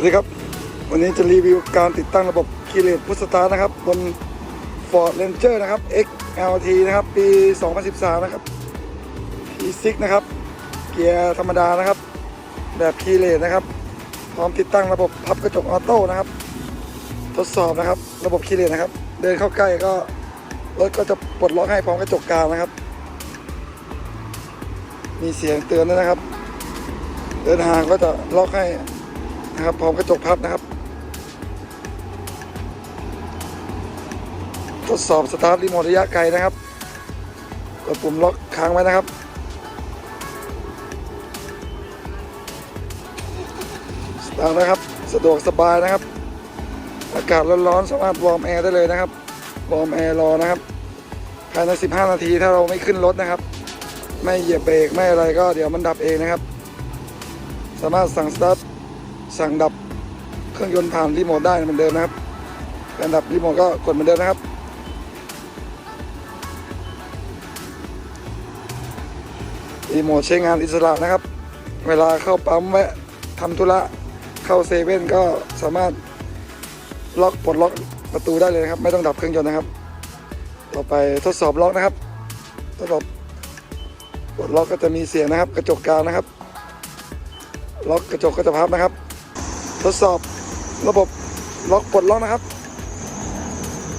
วัสดีครับ วันนี้จะรีวิวการติดตั้งระบบคีเลตพุทสตาร์นะครับ บน Ford Ranger นะครับ XLT นะครับ ปี 2013 นะครับ P6 นะครับ เกียร์ธรรมดานะครับ แบบคีเลตนะครับ พร้อมติดตั้งระบบพับกระจกออโต้นะครับ ทดสอบนะครับ ระบบคีเลตนะครับ เดินเข้าใกล้ก็รถก็จะปลดล็อกให้พร้อมกระจกกลางนะครับ มีเสียงเตือนด้วยนะครับ เดินห่างก็จะล็อกให้ นะครับ พร้อมกระจกพับนะครับ ทดสอบสตาร์ทรีโมทระยะไกลนะครับ กดปุ่มล็อกค้างไว้นะครับ สตาร์ทนะครับ สะดวกสบายนะครับ อากาศร้อนๆสามารถวอร์มแอร์ได้เลยนะครับ วอร์มแอร์รอนะครับภายใน 15 นาทีถ้าเราไม่ขึ้นรถนะครับ ไม่เหยียบเบรกไม่อะไรก็เดี๋ยวมันดับเองนะครับ สามารถสั่งสตาร์ท สั่งดับเครื่องยนต์ผ่านรีโมทได้เหมือนเดิมนะครับการดับรีโมทก็กดเหมือนเดิมนะครับ รีโมทใช้งานอิสระนะครับ เวลาเข้าปั๊มแวะทำธุระเข้าเซเว่นก็สามารถล็อกปลดล็อกประตูได้เลยนะครับ ไม่ต้องดับเครื่องยนต์นะครับ ต่อไปทดสอบล็อกนะครับ ทดสอบปลดล็อกก็จะมีเสียงนะครับ กระจกกลางนะครับ ล็อกกระจกก็จะพับนะครับ ทดสอบระบบล็อกปลดล็อกนะครับ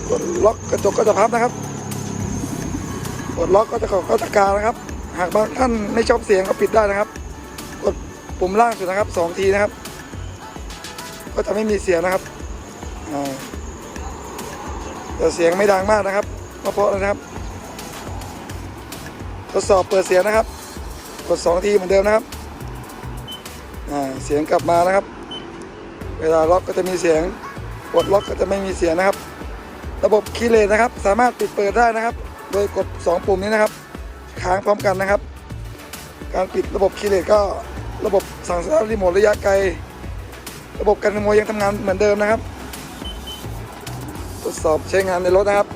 กดล็อกกระจกก็จะพับนะครับปลดล็อกก็จะก็จะกางนะครับ หากบางท่านไม่ชอบเสียงก็ปิดได้นะครับ กดปุ่มล่างสุดนะครับสองทีนะครับ ก็จะไม่มีเสียงนะครับแต่เสียงไม่ดังมากนะครับเพราะนะครับ ทดสอบเปิดเสียงนะครับ กดสองทีเหมือนเดิมนะครับเสียงกลับมานะครับ เวลาล็อกก็จะมีเสียงกดล็อกก็จะไม่มีเสียงนะครับ ระบบคีย์เลสนะครับ สามารถปิดเปิดได้นะครับ โดยกด 2 ปุ่มนี้นะครับ ค้างพร้อมกันนะครับ การปิดระบบคีย์เลสก็ระบบสั่งสารรีโมทระยะไกล ระบบการขโมยยังทำงานเหมือนเดิมนะครับ ทดสอบใช้งานในรถนะครับ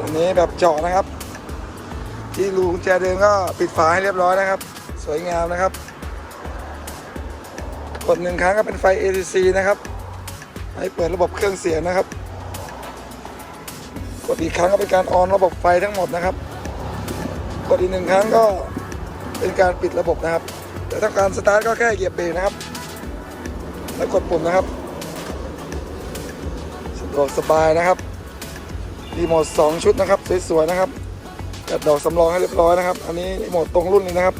อันนี้แบบเจาะนะครับ ที่รูกุญแจเดิมก็ปิดฝาให้เรียบร้อยนะครับ สวยงามนะครับ กดหนึ่งครั้งก็เป็นไฟ ACC นะครับ ให้เปิดระบบเครื่องเสียงนะครับ กดอีกครั้งก็เป็นการออนระบบไฟทั้งหมดนะครับ กดอีกหนึ่งครั้งก็เป็นการปิดระบบนะครับ แต่ถ้าการสตาร์ทก็แค่เหยียบเบรกนะครับ แล้วกดปุ่มนะครับสะดวกสบายนะครับรีโมท2ชุดนะครับสวยๆนะครับจัดดอกสำรองให้เรียบร้อยนะครับ อันนี้รีโมทตรงรุ่นเลยนะครับ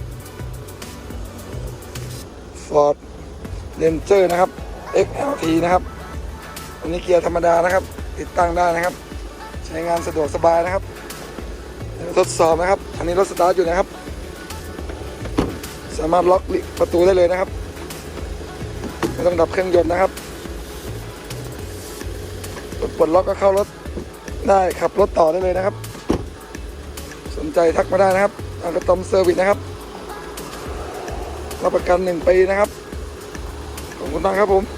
Ford Ranger นะครับ XLT นะครับอันนี้เกียร์ธรรมดานะครับ ติดตั้งได้นะครับ ใช้งานสะดวกสบายนะครับทดสอบนะครับ อันนี้รถสตาร์ทอยู่นะครับ สามารถล็อกประตูได้เลยนะครับไม่ต้องดับเครื่องยนต์นะครับกดปลดล็อกก็เข้ารถได้ขับรถต่อได้เลยนะครับ สนใจทักมาได้นะครับอังกตอมเซอร์วิสนะครับรับประกันหนึ่งปีนะครับ ขอบคุณมากครับผม